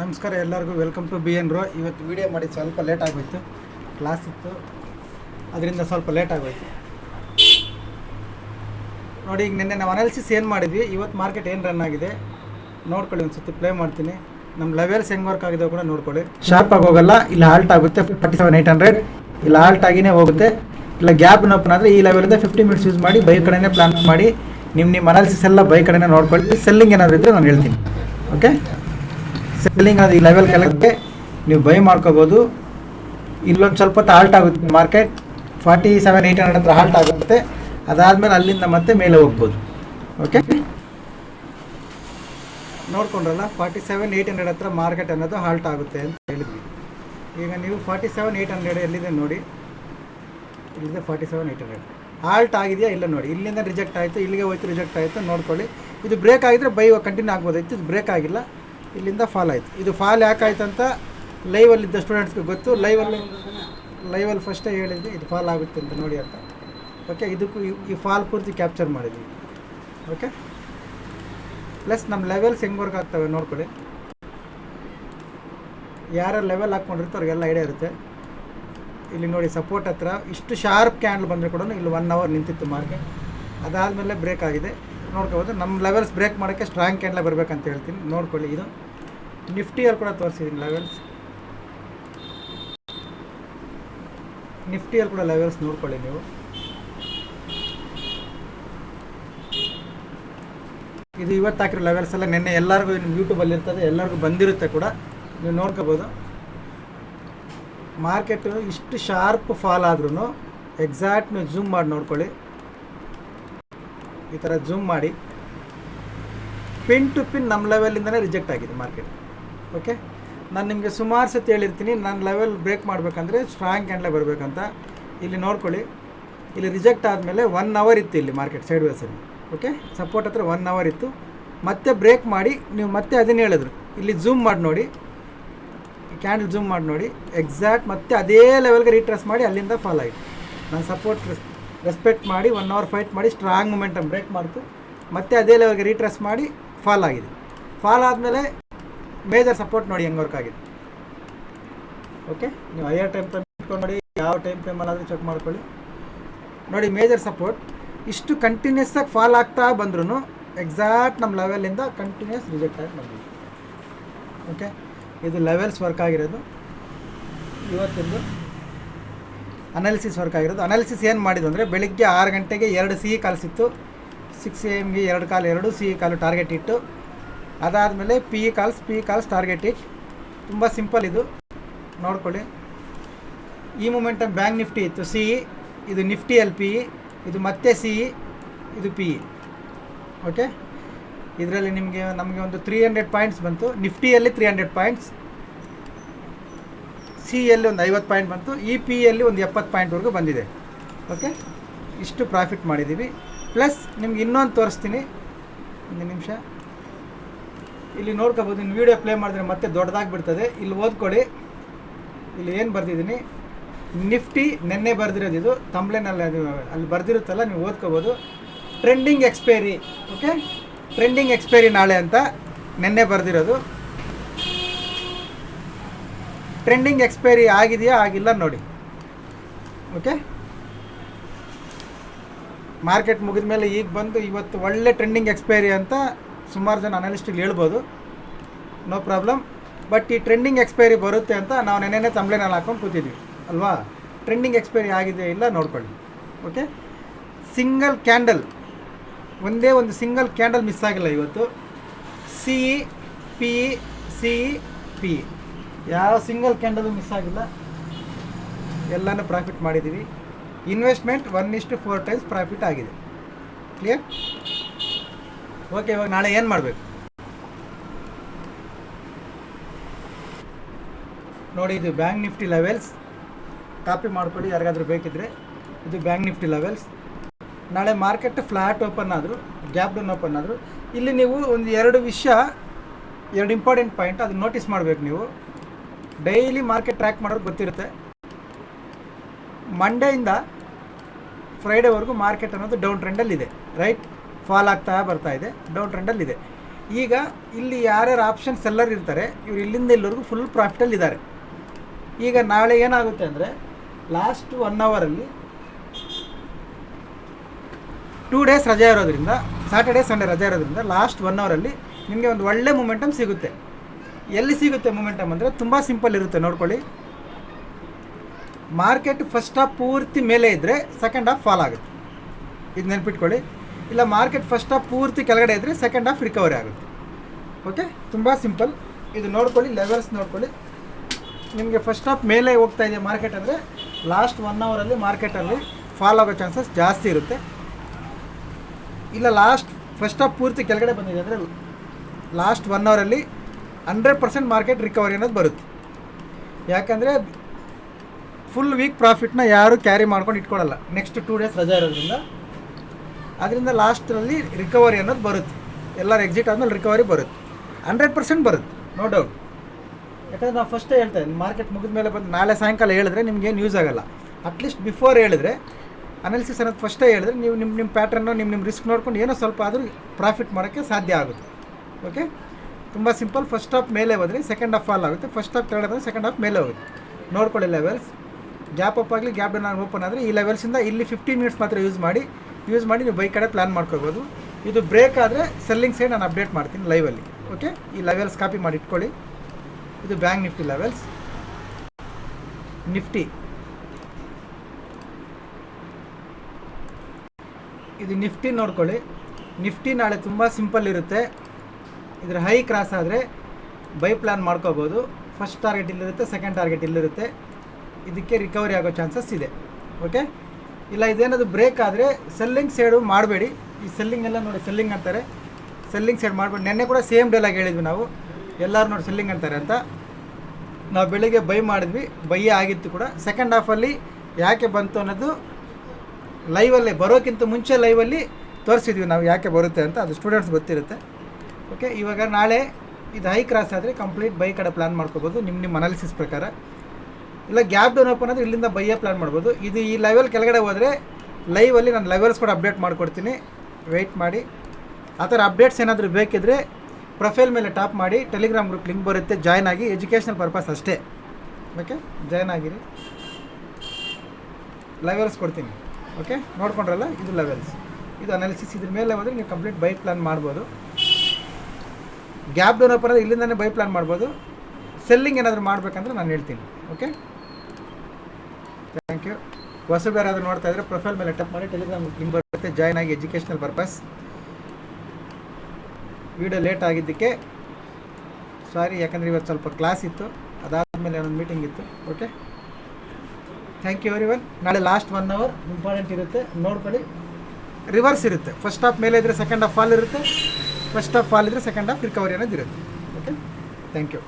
ನಮಸ್ಕಾರ ಎಲ್ಲರಿಗೂ welcome to B N ರೋ ಇವತ್ತು ವಿಡಿಯೋ ಮಾಡಿ ಸ್ವಲ್ಪ ಲೇಟ್ ಆಗೋಯ್ತು. ಕ್ಲಾಸ್ ಇತ್ತು. ಅದರಿಂದ ಸ್ವಲ್ಪ ಲೇಟ್ ಆಗೋಯ್ತು. ನೋಡಿ, ಈಗ ನಿನ್ನೆ ನಾವು ಅನಾಲಿಸಿಸ್ ಏನು ಮಾಡಿದ್ವಿ? ಇವತ್ತು ಮಾರ್ಕೆಟ್ ಏನು ರನ್ ಆಗಿದೆ? ನೋಡ್ಕೊಳ್ಳಿ ಒಂದು ಸತಿ ಪ್ಲೇ ಮಾಡ್ತೀನಿ. ನಮ್ಮ ಲೆವೆಲ್ಸ್ ಹೆಂಗೆ ವರ್ಕ್ ಆಗಿದೆ ಕೂಡ ನೋಡ್ಕೊಳ್ಳಿ. ಶಾರ್ಪ್ ಆಗಿ ಹೋಗಲ್ಲ, ಇಲ್ಲ ಹಾಲ್ಟ್ ಆಗುತ್ತೆ ಫಾರ್ಟಿ ಸೆವೆನ್ ಏಯ್ಟ್ ಹಂಡ್ರೆಡ್ ಇಲ್ಲ ಹಾಲ್ಟ್ ಆಗಿನೇ ಹೋಗುತ್ತೆ. ಇಲ್ಲ ಗ್ಯಾಪ್ ಓಪನ್ ಆದರೆ ಈ ಲೆವೆಲಿಂದ ಫಿಫ್ಟಿ ಮಿನಿಟ್ಸ್ ಯೂಸ್ ಮಾಡಿ, ಬೈ ಕಡೆನೇ ಪ್ಲಾನ್ ಮಾಡಿ ನಿಮ್ಮ ನಿಮ್ಮ ಅನಾಲಿಸಿಸ್ ಎಲ್ಲ ಬೈ ಕಡೆನೇ ನೋಡ್ಕೊಳ್ಳಿ. ಸೆಲ್ಲಿಂಗ್ ಏನಾದರೂ ಇದ್ದರೆ ನಾನು ಹೇಳ್ತೀನಿ. ಓಕೆ ಸೆಲ್ಲಿಂಗ್ ಅದು ಈ ಲೆವೆಲ್ ಕೆಳಗೆ ನೀವು ಬೈ ಮಾಡ್ಕೋಬೋದು. ಇಲ್ಲೊಂದು ಸ್ವಲ್ಪ ಹೊತ್ತು ಹಾಲ್ಟ್ ಆಗುತ್ತೆ market forty seven eight hundred ಹತ್ರ ಹಾಲ್ಟ್ ಆಗುತ್ತೆ. ಅದಾದಮೇಲೆ ಅಲ್ಲಿಂದ ಮತ್ತೆ ಮೇಲೆ ಹೋಗ್ಬೋದು. ಓಕೆ ನೋಡ್ಕೊಂಡ್ರಲ್ಲ ಫಾರ್ಟಿ ಸೆವೆನ್ ಏಯ್ಟ್ ಹಂಡ್ರೆಡ್ ಹತ್ರ ಮಾರ್ಕೆಟ್ ಅನ್ನೋದು ಹಾಲ್ಟ್ ಆಗುತ್ತೆ ಅಂತ ಹೇಳಿದ್ವಿ. ಈಗ ನೀವು ಫಾರ್ಟಿ ಸೆವೆನ್ ಏಯ್ಟ್ ಹಂಡ್ರೆಡ್ ಎಲ್ಲಿದೆ ನೋಡಿ? ಇಲ್ಲಿದೆ forty seven eight hundred halt ಆಗಿದೆಯಾ ಇಲ್ಲ ನೋಡಿ? ಇಲ್ಲಿಂದ ರಿಜೆಕ್ಟ್ ಆಯಿತು, ಇಲ್ಲಿಗೆ ಹೋಯ್ತು ರಿಜೆಕ್ಟ್ ಆಯಿತು, ನೋಡ್ಕೊಳ್ಳಿ. ಇದು ಬ್ರೇಕ್ ಆಗಿದ್ರೆ ಬೈ ಕಂಟಿನ್ಯೂ ಆಗ್ಬೋದಾಯ್ತು ಇದು ಬ್ರೇಕ್ ಆಗಿಲ್ಲ. ಇಲ್ಲಿಂದ ಫಾಲ್ ಆಯಿತು. ಇದು ಫಾಲ್ ಯಾಕಾಯ್ತು ಅಂತ ಲೈವಲ್ಲಿದ್ದ ಸ್ಟೂಡೆಂಟ್ಸ್ಗೆ ಗೊತ್ತು. ಲೈವಲ್ಲಿ ಲೈವಲ್ಲಿ ಫಸ್ಟೇ ಹೇಳಿದ್ವಿ ಇದು ಫಾಲ್ ಆಗುತ್ತೆ ಅಂತ ನೋಡಿ ಅಂತ. ಓಕೆ ಇದಕ್ಕೂ ಈ- ಈ ಫಾಲ್ ಪೂರ್ತಿ ಕ್ಯಾಪ್ಚರ್ ಮಾಡಿದ್ವಿ. ಓಕೆ ಪ್ಲಸ್ ನಮ್ಮ ಲೆವೆಲ್ಸ್ ಹೆಂಗೆ ವರ್ಕ್ ಆಗ್ತವೆ ನೋಡ್ಕೊಳ್ಳಿ. ಯಾರ ಲೆವೆಲ್ ಹಾಕ್ಕೊಂಡಿರ್ತೋ ಅವ್ರಿಗೆಲ್ಲ ಐಡಿಯಾ ಇರುತ್ತೆ. ಇಲ್ಲಿ ನೋಡಿ ಸಪೋರ್ಟ್ ಹತ್ರ ಇಷ್ಟು ಶಾರ್ಪ್ ಕ್ಯಾಂಡಲ್ ಬಂದರೆ ಕೂಡ ಇಲ್ಲಿ ಒನ್ ಅವರ್ ನಿಂತಿತ್ತು ಮಾರ್ಕೆಟ್ ಅದಾದಮೇಲೆ ಬ್ರೇಕ್ ಆಗಿದೆ. ನೋಡ್ಕೋಬೋದು. ನಮ್ಮ ಲೆವೆಲ್ಸ್ ಬ್ರೇಕ್ ಮಾಡೋಕ್ಕೆ ಸ್ಟ್ರಾಂಗ್ ಕ್ಯಾಂಡಲ್ ಬರಬೇಕಂತ ಹೇಳ್ತೀನಿ. ನೋಡ್ಕೊಳ್ಳಿ ಇದು. ನಿಫ್ಟಿಯಲ್ಲಿ ಕೂಡ ತೋರಿಸಿದ್ದೀನಿ ಲೆವೆಲ್ಸ್ ನಿಫ್ಟಿಯಲ್ಲಿ ಕೂಡ ಲೆವೆಲ್ಸ್ ನೋಡ್ಕೊಳ್ಳಿ ನೀವು. ಇದು ಇವತ್ತು ಹಾಕಿರೋ ಲೆವೆಲ್ಸ್ ಎಲ್ಲ ನಿನ್ನೆ ಎಲ್ಲರಿಗೂ ಯೂಟ್ಯೂಬಲ್ಲಿ ಇರ್ತದೆ, ಎಲ್ಲರಿಗೂ ಬಂದಿರುತ್ತೆ ಕೂಡ. ನೀವು ನೋಡ್ಕೋಬೋದು. ಮಾರ್ಕೆಟು ಇಷ್ಟು ಶಾರ್ಪ್ ಫಾಲ್ ಆದ್ರೂ ಎಕ್ಸಾಕ್ಟ್ ನೀವು ಜೂಮ್ ಮಾಡಿ ನೋಡ್ಕೊಳ್ಳಿ. ಈ ಥರ ಜೂಮ್ ಮಾಡಿ ಪಿನ್ ಟು ಪಿನ್ ನಮ್ಮ ಲೆವೆಲಿಂದನೇ ರಿಜೆಕ್ಟ್ ಆಗಿದೆ ಮಾರ್ಕೆಟ್ ಓಕೆ ನಾನು ನಿಮಗೆ ಸುಮಾರು ಸತಿ ಹೇಳಿರ್ತೀನಿ ನನ್ನ ಲೆವೆಲ್ ಬ್ರೇಕ್ ಮಾಡಬೇಕಂದ್ರೆ ಸ್ಟ್ರಾಂಗ್ ಕ್ಯಾಂಡ್ಲೆ ಬರಬೇಕಂತ. ಇಲ್ಲಿ ನೋಡ್ಕೊಳ್ಳಿ. ಇಲ್ಲಿ ರಿಜೆಕ್ಟ್ ಆದಮೇಲೆ ಒನ್ ಅವರ್ ಇತ್ತು ಇಲ್ಲಿ ಮಾರ್ಕೆಟ್ ಸೈಡ್ ವೇಸಲ್ಲಿ ಓಕೆ ಸಪೋರ್ಟ್ ಹತ್ರ ಒನ್ ಅವರ್ ಇತ್ತು. ಮತ್ತೆ ಬ್ರೇಕ್ ಮಾಡಿ, ನೀವು ಮತ್ತೆ ಅದನ್ನೇ ಹೇಳಿದ್ರು. ಇಲ್ಲಿ ಜೂಮ್ ಮಾಡಿ ನೋಡಿ. ಕ್ಯಾಂಡಲ್ ಜೂಮ್ ಮಾಡಿ ನೋಡಿ. ಎಕ್ಸಾಕ್ಟ್ ಮತ್ತೆ ಅದೇ ಲೆವೆಲ್ಗೆ ರೀಟ್ರೆಸ್ ಮಾಡಿ ಅಲ್ಲಿಂದ ಫಾಲೋ ಆಯಿತು. ನಾನು ಸಪೋರ್ಟ್ ರೆಸ್ಪೆಕ್ಟ್ ಮಾಡಿ ಒನ್ ಅವರ್ ಫೈಟ್ ಮಾಡಿ ಸ್ಟ್ರಾಂಗ್ ಮೂಮೆಂಟಮ್ ಬ್ರೇಕ್ ಮಾಡ್ತು. ಮತ್ತೆ ಅದೇ ಲೆವೆಲ್ಗೆ ರೀಟ್ರೆಸ್ ಮಾಡಿ ಫಾಲ್ ಆಗಿದೆ. ಫಾಲ್ ಆದಮೇಲೆ ಮೇಜರ್ ಸಪೋರ್ಟ್ ನೋಡಿ ಹೆಂಗೆ ವರ್ಕ್ ಆಗಿದೆ. ಓಕೆ ನೀವು ಹೈಯರ್ ಟೈಮ್ ಫ್ರೇಮ್ ಇಟ್ಕೊಂಡು ನೋಡಿ, ಯಾವ ಟೈಮ್ ಫ್ರೇಮಲ್ಲಾದರೂ ಚೆಕ್ ಮಾಡ್ಕೊಳ್ಳಿ. ನೋಡಿ ಮೇಜರ್ ಸಪೋರ್ಟ್ ಇಷ್ಟು ಕಂಟಿನ್ಯೂಸ್ ಆಗಿ ಫಾಲ್ ಆಗ್ತಾ ಬಂದ್ರೂ ಎಕ್ಸಾಕ್ಟ್ ನಮ್ಮ ಲೆವೆಲಿಂದ ಕಂಟಿನ್ಯೂಸ್ ರಿಜೆಕ್ಟ್ ಆಗಿ ಬಂದಿದೆ. ಓಕೆ ಇದು ಲೆವೆಲ್ಸ್ ವರ್ಕ್ ಆಗಿರೋದು. ಇವತ್ತಿಂದು ಅನಾಲಿಸಿಸ್ ವರ್ಕ್ ಆಗಿರೋದು. ಅನಾಲಿಸಿಸ್ ಏನು ಮಾಡಿದ್ದು ಅಂದರೆ ಬೆಳಿಗ್ಗೆ ಆರು ಗಂಟೆಗೆ ಎರಡು ಸಿಹಿ ಕಾಲು ಸಿಕ್ತು ಸಿಕ್ಸ್ ಎ ಎಮ್ಗೆ ಎರಡು ಕಾಲು, ಎರಡು ಸಿಹಿ ಕಾಲು ಟಾರ್ಗೆಟ್ ಇಟ್ಟು, ಅದಾದಮೇಲೆ P E calls P E calls target it ತುಂಬ ಸಿಂಪಲ್ ಇದು. ನೋಡ್ಕೊಳ್ಳಿ. ಈ ಮೂಮೆಂಟಮ್ ಬ್ಯಾಂಕ್ ನಿಫ್ಟಿ ಇತ್ತು. ಸಿ ಇ ಇದು ನಿಫ್ಟಿ ಎಲ್ ಪಿ ಇ ಇದು ಮತ್ತೆ ಸಿ ಇ ಇದು ಪಿ ಇ ಓಕೆ ಇದರಲ್ಲಿ ನಿಮಗೆ, ನಮಗೆ ಒಂದು ತ್ರೀ ಹಂಡ್ರೆಡ್ ಪಾಯಿಂಟ್ಸ್ ಬಂತು. ನಿಫ್ಟಿಯಲ್ಲಿ ತ್ರೀ ಹಂಡ್ರೆಡ್ ಪಾಯಿಂಟ್ಸ್ ಸಿ ಎಲ್ಲಿ ಒಂದು ಐವತ್ತು ಪಾಯಿಂಟ್ ಬಂತು ಇ ಪಿ ಎಲ್ಲಿ ಒಂದು ಎಪ್ಪತ್ತು ಪಾಯಿಂಟ್ವರೆಗೂ ಬಂದಿದೆ. ಓಕೆ ಇಷ್ಟು ಪ್ರಾಫಿಟ್ ಮಾಡಿದ್ದೀವಿ. ಪ್ಲಸ್ ನಿಮ್ಗೆ ಇನ್ನೊಂದು ತೋರಿಸ್ತೀನಿ. ಒಂದು ನಿಮಿಷ. ಇಲ್ಲಿ ನೋಡ್ಕೋಬೋದು ನೀವು ವೀಡಿಯೋ ಪ್ಲೇ ಮಾಡಿದ್ರೆ ಮತ್ತೆ ದೊಡ್ಡದಾಗಿ ಬಿಡ್ತದೆ ಇಲ್ಲಿ ಓದ್ಕೊಡಿ ಇಲ್ಲಿ ಏನು ಬರ್ದಿದ್ದೀನಿ? ನಿಫ್ಟಿ ನೆನ್ನೆ ಬರೆದಿರೋದು ಇದು. ತಂಬ್ಲೆನಲ್ಲಿ ಅದು, ಅಲ್ಲಿ ಬರೆದಿರುತ್ತಲ್ಲ, ನೀವು ಓದ್ಕೋಬೋದು. Trending expiry okay trending expiry ನಾಳೆ ಅಂತ ನೆನ್ನೆ ಬರ್ದಿರೋದು. ಟ್ರೆಂಡಿಂಗ್ ಎಕ್ಸ್ಪೈರಿ ಆಗಿದೆಯಾ ಆಗಿಲ್ಲ ನೋಡಿ. ಓಕೆ ಮಾರ್ಕೆಟ್ ಮುಗಿದ ಮೇಲೆ ಈಗ ಬಂದು ಇವತ್ತು ಒಳ್ಳೆ ಟ್ರೆಂಡಿಂಗ್ ಎಕ್ಸ್ಪೈರಿ ಅಂತ ಸುಮಾರು ಜನ ಅನಾಲಿಸ್ಟಿಗೆ ಹೇಳ್ಬೋದು. ನೋ ಪ್ರಾಬ್ಲಮ್ ಬಟ್ ಈ ಟ್ರೆಂಡಿಂಗ್ ಎಕ್ಸ್ಪೈರಿ ಬರುತ್ತೆ ಅಂತ ನಾವು ನೆನೆ ತಂಬ್ಲೆನಲ್ಲಿ ಹಾಕೊಂಡು ಕೂತಿದ್ವಿ. ಅಲ್ವಾ? ಟ್ರೆಂಡಿಂಗ್ ಎಕ್ಸ್ಪೈರಿ ಆಗಿದೆ ಇಲ್ಲ ನೋಡ್ಕೊಳ್ಳಿ. ಓಕೆ ಸಿಂಗಲ್ ಕ್ಯಾಂಡಲ್ ಒಂದೇ ಒಂದು ಸಿಂಗಲ್ ಕ್ಯಾಂಡಲ್ ಮಿಸ್ ಆಗಿಲ್ಲ ಇವತ್ತು. ಸಿ ಪಿ ಸಿ ಪಿ ಯಾವ ಸಿಂಗಲ್ ಕ್ಯಾಂಡಲು ಮಿಸ್ ಆಗಿಲ್ಲ. ಎಲ್ಲನೂ ಪ್ರಾಫಿಟ್ ಮಾಡಿದ್ದೀವಿ ಇನ್ವೆಸ್ಟ್ಮೆಂಟ್ ಒನ್ ಇಷ್ಟು ಫೋರ್ ಟೈಮ್ಸ್ ಪ್ರಾಫಿಟ್ ಆಗಿದೆ. ಕ್ಲಿಯರ್ ಓಕೆ ಇವಾಗ ನಾಳೆ ಏನು ಮಾಡಬೇಕು? ನೋಡಿ, ಇದು ಬ್ಯಾಂಕ್ ನಿಫ್ಟಿ ಲೆವೆಲ್ಸ್ ಕಾಪಿ ಮಾಡ್ಕೊಳ್ಳಿ, ಯಾರಿಗಾದರೂ ಬೇಕಿದ್ರೆ. ಇದು ಬ್ಯಾಂಕ್ ನಿಫ್ಟಿ ಲೆವೆಲ್ಸ್ ನಾಳೆ ಮಾರ್ಕೆಟ್ ಫ್ಲ್ಯಾಟ್ ಓಪನ್ ಆದರೂ ಗ್ಯಾಪ್ ಡೌನ್ ಓಪನ್ ಆದರೂ, ಇಲ್ಲಿ ನೀವು ಒಂದು ಎರಡು ವಿಷಯ, ಎರಡು ಇಂಪಾರ್ಟೆಂಟ್ ಪಾಯಿಂಟ್ ಅದನ್ನ ನೋಟಿಸ್ ಮಾಡಬೇಕು ನೀವು. ಡೈಲಿ ಮಾರ್ಕೆಟ್ ಟ್ರ್ಯಾಕ್ ಮಾಡೋದು ಗೊತ್ತಿರುತ್ತೆ. ಮಂಡೆಯಿಂದ ಫ್ರೈಡೇವರೆಗೂ ಮಾರ್ಕೆಟ್ ಅನ್ನೋದು ಡೌನ್ ಟ್ರೆಂಡಲ್ಲಿದೆ ರೈಟ್ ಫಾಲ್ ಆಗ್ತಾ ಬರ್ತಾ ಇದೆ. ಡೌನ್ ಟ್ರೆಂಡಲ್ಲಿದೆ ಈಗ ಇಲ್ಲಿ ಯಾರ್ಯಾರು ಆಪ್ಷನ್ ಸೆಲ್ಲರ್ ಇರ್ತಾರೆ, ಇವ್ರು ಇಲ್ಲಿಂದ ಇಲ್ಲಿವರೆಗೂ ಫುಲ್ ಪ್ರಾಫಿಟಲ್ಲಿ ಇದ್ದಾರೆ. ಈಗ ನಾಳೆ ಏನಾಗುತ್ತೆ ಅಂದರೆ ಲಾಸ್ಟ್ ಒನ್ ಅವರಲ್ಲಿ ಟೂ ಡೇಸ್ ರಜೆ ಇರೋದ್ರಿಂದ ಸ್ಯಾಟರ್ಡೇ ಸಂಡೇ ರಜೆ ಇರೋದ್ರಿಂದ ಲಾಸ್ಟ್ ಒನ್ ಅವರಲ್ಲಿ ನಿಮಗೆ ಒಂದು ಒಳ್ಳೆ ಮೊಮೆಂಟಮ್ ಸಿಗುತ್ತೆ. ಎಲ್ಲಿ ಸಿಗುತ್ತೆ ಮೊಮೆಂಟಮ್ ಅಂದರೆ ತುಂಬ ಸಿಂಪಲ್ ಇರುತ್ತೆ, ನೋಡ್ಕೊಳ್ಳಿ. ಮಾರ್ಕೆಟ್ ಫಸ್ಟ್ ಹಾಫ್ ಪೂರ್ತಿ ಮೇಲೆ ಇದ್ದರೆ ಸೆಕೆಂಡ್ ಹಾಫ್ ಫಾಲ್ ಆಗುತ್ತೆ. ಇದು ನೆನ್ಪಿಟ್ಕೊಳ್ಳಿ. ಇಲ್ಲ ಮಾರ್ಕೆಟ್ ಫಸ್ಟ್ ಹಾಫ್ ಪೂರ್ತಿ ಕೆಳಗಡೆ ಇದ್ದರೆ ಸೆಕೆಂಡ್ ಹಾಫ್ ರಿಕವರಿ ಆಗುತ್ತೆ. ಓಕೆ ತುಂಬ ಸಿಂಪಲ್ ಇದು ನೋಡ್ಕೊಳ್ಳಿ ಲೆವೆಲ್ಸ್ ನೋಡ್ಕೊಳ್ಳಿ. ನಿಮಗೆ ಫಸ್ಟ್ ಹಾಫ್ ಮೇಲೆ ಹೋಗ್ತಾ ಇದೆ ಮಾರ್ಕೆಟ್ ಅಂದರೆ ಲಾಸ್ಟ್ ಒನ್ ಅವರಲ್ಲಿ ಮಾರ್ಕೆಟಲ್ಲಿ ಫಾಲ್ ಆಗೋ ಚಾನ್ಸಸ್ ಜಾಸ್ತಿ ಇರುತ್ತೆ. ಇಲ್ಲ ಲಾಸ್ಟ್ ಫಸ್ಟ್ ಹಾಫ್ ಪೂರ್ತಿ ಕೆಳಗಡೆ ಬಂದಿದೆ ಅಂದರೆ ಲಾಸ್ಟ್ ಒನ್ ಅವರಲ್ಲಿ ಹಂಡ್ರೆಡ್ ಪರ್ಸೆಂಟ್ ಮಾರ್ಕೆಟ್ ರಿಕವರಿ ಅನ್ನೋದು ಬರುತ್ತೆ. ಯಾಕಂದರೆ ಫುಲ್ ವೀಕ್ ಪ್ರಾಫಿಟ್ನ ಯಾರು ಕ್ಯಾರಿ ಮಾಡ್ಕೊಂಡು ಇಟ್ಕೊಳ್ಳಲ್ಲ ನೆಕ್ಸ್ಟ್ ಟೂ ಡೇಸ್ ರಜೆ ಇರೋದ್ರಿಂದ. ಅದರಿಂದ ಲಾಸ್ಟಲ್ಲಿ ರಿಕವರಿ ಅನ್ನೋದು ಬರುತ್ತೆ. ಎಲ್ಲರೂ ಎಕ್ಸಿಟ್ ಆದಮೇಲೆ ರಿಕವರಿ ಬರುತ್ತೆ. ಹಂಡ್ರೆಡ್ ಪರ್ಸೆಂಟ್ ಬರುತ್ತೆ ನೋ ಡೌಟ್ ಯಾಕಂದರೆ ನಾವು ಫಸ್ಟೇ ಹೇಳ್ತಾ ಇದ್ದೀನಿ ಮಾರ್ಕೆಟ್ ಮುಗಿದ ಮೇಲೆ ಬಂದು ನಾಳೆ ಸಾಯಂಕಾಲ ಹೇಳಿದ್ರೆ ನಿಮ್ಗೇನು ಯೂಸ್ ಆಗಲ್ಲ. ಅಟ್ಲೀಸ್ಟ್ ಬಿಫೋರ್ ಹೇಳಿದ್ರೆ ಅನಾಲಿಸಿಸ್ ಅನ್ನೋದು ಫಸ್ಟೇ ಹೇಳಿದ್ರೆ ನೀವು ನಿಮ್ಮ ನಿಮ್ಮ ಪ್ಯಾಟ್ರನ್ನು ನಿಮ್ಮ ನಿಮ್ಮ ರಿಸ್ಕ್ ನೋಡ್ಕೊಂಡು ಏನೋ ಸ್ವಲ್ಪ ಆದರೂ ಪ್ರಾಫಿಟ್ ಮಾಡೋಕ್ಕೆ ಸಾಧ್ಯ ಆಗುತ್ತೆ. ಓಕೆ ತುಂಬ ಸಿಂಪಲ್ ಫಸ್ಟ್ ಹಾಫ್ ಮೇಲೆ ಹೋದ್ರೆ ಸೆಕೆಂಡ್ ಹಾಫ್ ಫಾಲ್ ಆಗುತ್ತೆ. ಫಸ್ಟ್ ಹಾಫ್ ಬಂದರೆ ಸೆಕೆಂಡ್ ಹಾಫ್ ಮೇಲೆ ಹೋಗುತ್ತೆ. ನೋಡ್ಕೊಳ್ಳಿ ಲೆವೆಲ್ಸ್ ಗ್ಯಾಪ್ ಅಪ್ ಆಗಲಿ ಗ್ಯಾಪ್ ಡೌನ್ ಓಪನ್ ಆದರೆ, ಈ ಲೆವೆಲ್ಸಿಂದ ಇಲ್ಲಿ ಫಿಫ್ಟೀನ್ ಮಿನಿಟ್ಸ್ ಮಾತ್ರ ಯೂಸ್ ಮಾಡಿ ಯೂಸ್ ಮಾಡಿ ನೀವು ಬೈಕ್ ಕಡೆ ಪ್ಲ್ಯಾನ್ ಮಾಡ್ಕೋಬೋದು. ಇದು ಬ್ರೇಕ್ ಆದರೆ ಸೆಲ್ಲಿಂಗ್ ಸೈಡ್ ನಾನು ಅಪ್ಡೇಟ್ ಮಾಡ್ತೀನಿ ಲೈವಲ್ಲಿ ಓಕೆ ಈ ಲೆವೆಲ್ಸ್ ಕಾಪಿ ಮಾಡಿ ಇಟ್ಕೊಳ್ಳಿ. ಇದು ಬ್ಯಾಂಕ್ ನಿಫ್ಟಿ ಲೆವೆಲ್ಸ್ ನಿಫ್ಟಿ ಇದು ನಿಫ್ಟಿ ನೋಡ್ಕೊಳ್ಳಿ. ನಿಫ್ಟಿ ನಾಳೆ ತುಂಬ ಸಿಂಪಲ್ ಇರುತ್ತೆ. ಇದರ ಹೈ ಕ್ರಾಸ್ ಆದರೆ ಬೈ ಪ್ಲ್ಯಾನ್ ಮಾಡ್ಕೋಬೋದು. ಫಸ್ಟ್ ಟಾರ್ಗೆಟ್ ಇಲ್ಲಿರುತ್ತೆ ಸೆಕೆಂಡ್ ಟಾರ್ಗೆಟ್ ಇಲ್ಲಿರುತ್ತೆ. ಇದಕ್ಕೆ ರಿಕವರಿ ಆಗೋ ಚಾನ್ಸಸ್ ಇದೆ. ಓಕೆ ಇಲ್ಲ, ಇದೇನಾದ್ರು ಬ್ರೇಕ್ ಆದರೆ ಸೆಲ್ಲಿಂಗ್ ಸೈಡು ಮಾಡಬೇಡಿ. ಈ ಸೆಲ್ಲಿಂಗ್ ಎಲ್ಲ ನೋಡಿ ಸೆಲ್ಲಿಂಗ್ ಅಂತಾರೆ. ಸೆಲ್ಲಿಂಗ್ ಸೈಡ್ ಮಾಡಬೇಡಿ. ನೆನ್ನೆ ಕೂಡ ಸೇಮ್ ಡೇಲಾಗಿ ಹೇಳಿದ್ವಿ ನಾವು. ಎಲ್ಲರೂ ನೋಡಿ ಸೆಲ್ಲಿಂಗ್ ಅಂತಾರೆ ಅಂತ. ನಾವು ಬೆಳಿಗ್ಗೆ ಬೈ ಮಾಡಿದ್ವಿ. ಬೈ ಆಗಿತ್ತು ಕೂಡ. ಸೆಕೆಂಡ್ ಹಾಫಲ್ಲಿ ಯಾಕೆ ಬಂತು ಅನ್ನೋದು ಲೈವಲ್ಲೇ ಬರೋಕ್ಕಿಂತ ಮುಂಚೆ ಲೈವಲ್ಲಿ ತೋರಿಸಿದ್ವಿ ನಾವು ಯಾಕೆ ಬರುತ್ತೆ ಅಂತ. ಅದು ಸ್ಟೂಡೆಂಟ್ಸ್ ಗೊತ್ತಿರುತ್ತೆ. ಓಕೆ, ಇವಾಗ ನಾಳೆ ಇದು ಹೈ ಕ್ರಾಸ್ ಆದರೆ ಕಂಪ್ಲೀಟ್ ಬೈ ಕಡೆ ಪ್ಲ್ಯಾನ್ ಮಾಡ್ಕೋಬೋದು ನಿಮ್ಮ ನಿಮ್ಮ ಅನಾಲಿಸಿಸ್ ಪ್ರಕಾರ. ಇಲ್ಲ ಗ್ಯಾಪ್ ಡೌನ್ ಓಪನ್ ಆದರೆ ಇಲ್ಲಿಂದ ಬೈಯೇ ಪ್ಲ್ಯಾನ್ ಮಾಡ್ಬೋದು. ಇದು ಈ ಲೆವೆಲ್ ಕೆಳಗಡೆ ಹೋದರೆ ಲೈವಲ್ಲಿ ನಾನು ಲೆವೆಲ್ಸ್ ಕೂಡ ಅಪ್ಡೇಟ್ ಮಾಡಿಕೊಡ್ತೀನಿ. ವೆಯ್ಟ್ ಮಾಡಿ. ಆ ಥರ ಅಪ್ಡೇಟ್ಸ್ ಏನಾದರೂ ಬೇಕಿದ್ರೆ ಪ್ರೊಫೈಲ್ ಮೇಲೆ ಟಾಪ್ ಮಾಡಿ ಟೆಲಿಗ್ರಾಮ್ ಗ್ರೂಪ್ ಲಿಂಕ್ ಬರುತ್ತೆ ಜಾಯ್ನ್ ಆಗಿ ಎಜುಕೇಷನಲ್ ಪರ್ಪಸ್ ಅಷ್ಟೇ. ಓಕೆ ಜಾಯ್ನ್ ಆಗಿರಿ. ಲೆವೆಲ್ಸ್ ಕೊಡ್ತೀನಿ. ಓಕೆ ನೋಡ್ಕೊಂಡ್ರಲ್ಲ, ಇದು ಲೆವೆಲ್ಸ್ ಇದು ಅನಾಲಿಸಿಸ್ ಇದ್ರ ಮೇಲೆ ಹೋದರೆ ನೀವು ಕಂಪ್ಲೀಟ್ ಬೈಕ್ ಪ್ಲಾನ್ ಮಾಡ್ಬೋದು. ಗ್ಯಾಪ್ ಡೌನ್ ಓಪನ್ ಇಲ್ಲಿಂದನೇ ಬೈ ಪ್ಲಾನ್ ಮಾಡ್ಬೋದು. ಸೆಲ್ಲಿಂಗ್ ಏನಾದರೂ ಮಾಡಬೇಕಂದ್ರೆ ನಾನು ಹೇಳ್ತೀನಿ. ಓಕೆ ಥ್ಯಾಂಕ್ ಯು ಹೊಸಬ್ ಯಾರಾದರೂ ನೋಡ್ತಾ ಇದ್ರೆ ಪ್ರೊಫೈಲ್ ಮೇಲೆ ಟಪ್ ಮಾಡಿ ಟೆಲಿಗ್ರಾಮ್ ಲಿಂಕ್ ಬರುತ್ತೆ. ಜಾಯ್ನ್ ಆಗಿ ಎಜುಕೇಷನಲ್ ಪರ್ಪಸ್ ವಿಡಿಯೋ ಲೇಟ್ ಆಗಿದ್ದಕ್ಕೆ ಸಾರಿ ಯಾಕಂದರೆ ಇವತ್ತು ಸ್ವಲ್ಪ ಕ್ಲಾಸ್ ಇತ್ತು. ಅದಾದಮೇಲೆ ಒಂದು ಮೀಟಿಂಗ್ ಇತ್ತು. Okay thank you very one ನಾಳೆ ಲಾಸ್ಟ್ ಒನ್ ಅವರ್ ಇಂಪಾರ್ಟೆಂಟ್ ಇರುತ್ತೆ. ನೋಡ್ಕೊಳ್ಳಿ. ರಿವರ್ಸ್ ಇರುತ್ತೆ. ಫಸ್ಟ್ ಹಾಫ್ ಮೇಲೆ ಇದ್ದರೆ ಸೆಕೆಂಡ್ ಹಾಫ್ ಫಾಲ್ ಇರುತ್ತೆ. ಫಸ್ಟ್ ಆಫ್ ಆಲ್ ಇದ್ದರೆ ಸೆಕೆಂಡ್ ಆಫ್ ರಿಕವರಿ ಅನ್ನೋದು ಇರುತ್ತೆ. Okay thank you